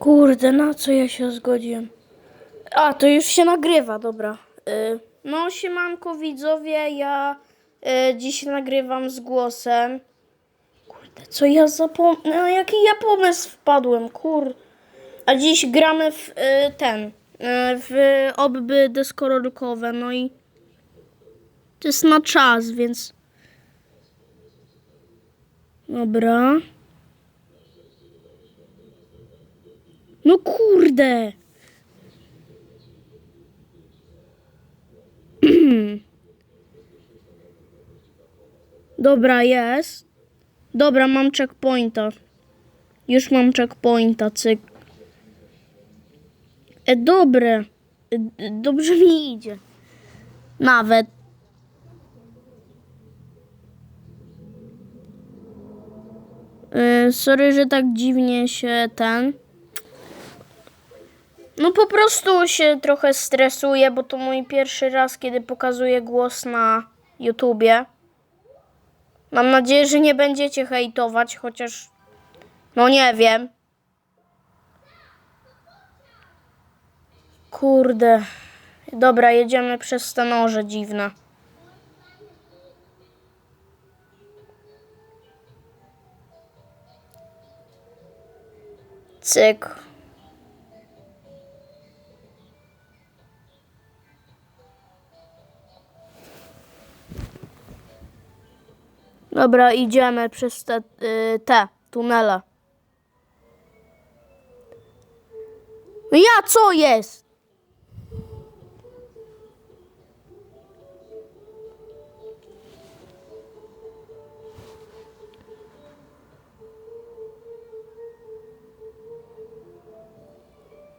Kurde, na co ja się zgodziłem? A, to już się nagrywa, dobra. Y, no, siemanko widzowie, ja y, dziś nagrywam z głosem. Kurde, co ja zapomniałem, no, jaki ja pomysł wpadłem, kur... A dziś gramy w y, ten, w obby deskorolkowe, no i to jest na czas, więc... Dobra. No kurde. Dobra, jest. Dobra, mam checkpointa. Już mam checkpointa, cyk. E, dobre. E, dobrze mi idzie. Nawet. E, sorry, że tak dziwnie się ten... No po prostu się trochę stresuję, bo to mój pierwszy raz, kiedy pokazuję głos na YouTubie. Mam nadzieję, że nie będziecie hejtować, chociaż no nie wiem. Kurde. Dobra, jedziemy przez te noże dziwne. Cyk. Dobra, idziemy przez te, y, te tunele. No ja co jest?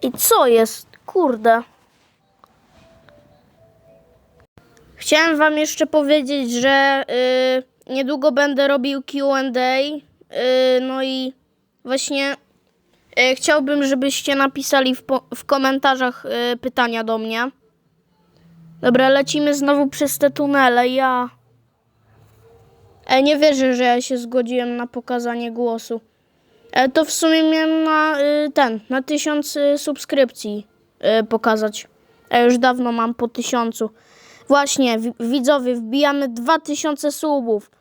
I co jest? Kurde. Chciałem wam jeszcze powiedzieć, że y, niedługo będę robił Q&A. Y, no i właśnie y, chciałbym, żebyście napisali w, w komentarzach y, pytania do mnie. Dobra, lecimy znowu przez te tunele. Ja e, nie wierzę, że ja się zgodziłem na pokazanie głosu. E, to w sumie miałem na y, ten, na tysiąc y, subskrypcji y, pokazać. A już dawno mam po tysiącu. Właśnie, wi- widzowie, wbijamy 2000 subów.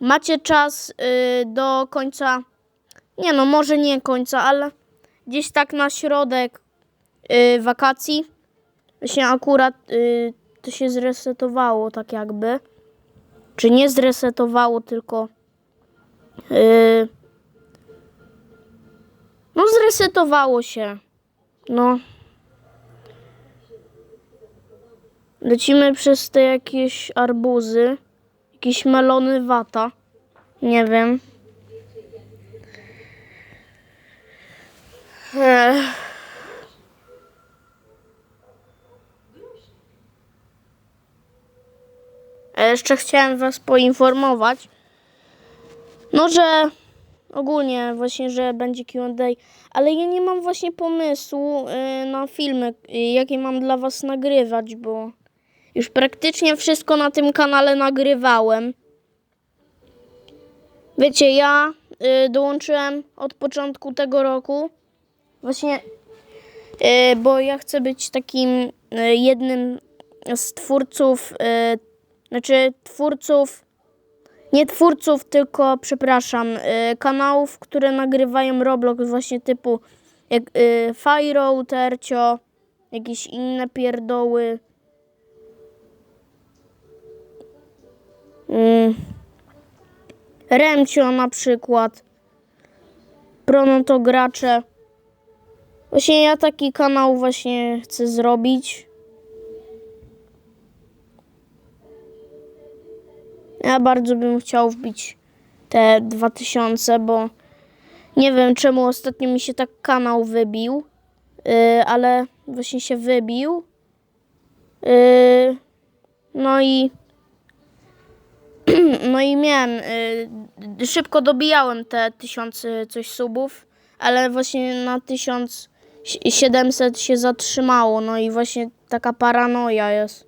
Macie czas y, do końca, nie no, może nie końca, ale gdzieś tak na środek y, wakacji. Właśnie akurat y, to się zresetowało tak jakby. Czy nie zresetowało, tylko... No zresetowało się. No. Lecimy przez te jakieś arbuzy. Jakieś melony wata. Nie wiem. Ech. Jeszcze chciałem was poinformować, no że ogólnie właśnie, że będzie Q&A, ale ja nie mam właśnie pomysłu y, na filmy, y, jakie mam dla was nagrywać, bo już praktycznie wszystko na tym kanale nagrywałem. Wiecie, ja y, dołączyłem od początku tego roku. Właśnie, y, bo ja chcę być takim y, jednym z twórców, y, znaczy twórców, nie twórców, tylko przepraszam, y, kanałów, które nagrywają Roblox właśnie typu jak y, Fyro, Tercio, jakieś inne pierdoły. Remcio na przykład. Pronotogracze. Właśnie ja taki kanał właśnie chcę zrobić. Ja bardzo bym chciał wbić te 2000, bo nie wiem czemu ostatnio mi się tak kanał wybił, yy, ale właśnie się wybił. Yy, no i no i miałem, y, szybko dobijałem te tysiące coś subów, ale właśnie na 1700 się zatrzymało, no i właśnie taka paranoja jest.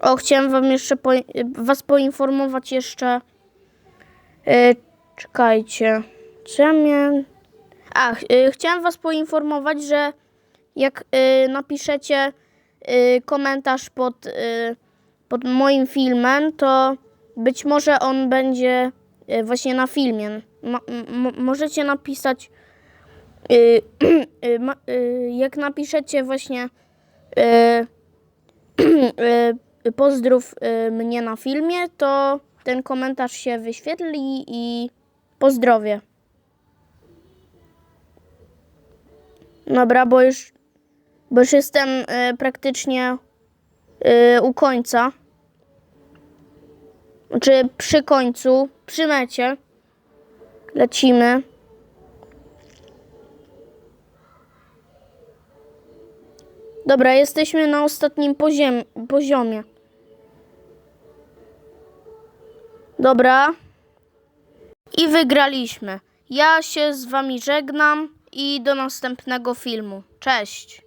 O, chciałem wam jeszcze po, was poinformować jeszcze, y, czekajcie, co ja miałem? Ach, y, chciałem was poinformować, że jak y, napiszecie y, komentarz pod, y, pod moim filmem, to być może on będzie y, właśnie na filmie. Możecie napisać, y, y, y, jak napiszecie właśnie y, y, pozdrów mnie na filmie, to ten komentarz się wyświetli i pozdrowię. Dobra, bo już, bo już jestem praktycznie u końca. Czy przy końcu, przy mecie. Lecimy. Dobra, jesteśmy na ostatnim poziem, poziomie. Dobra. I wygraliśmy. Ja się z wami żegnam i do następnego filmu. Cześć.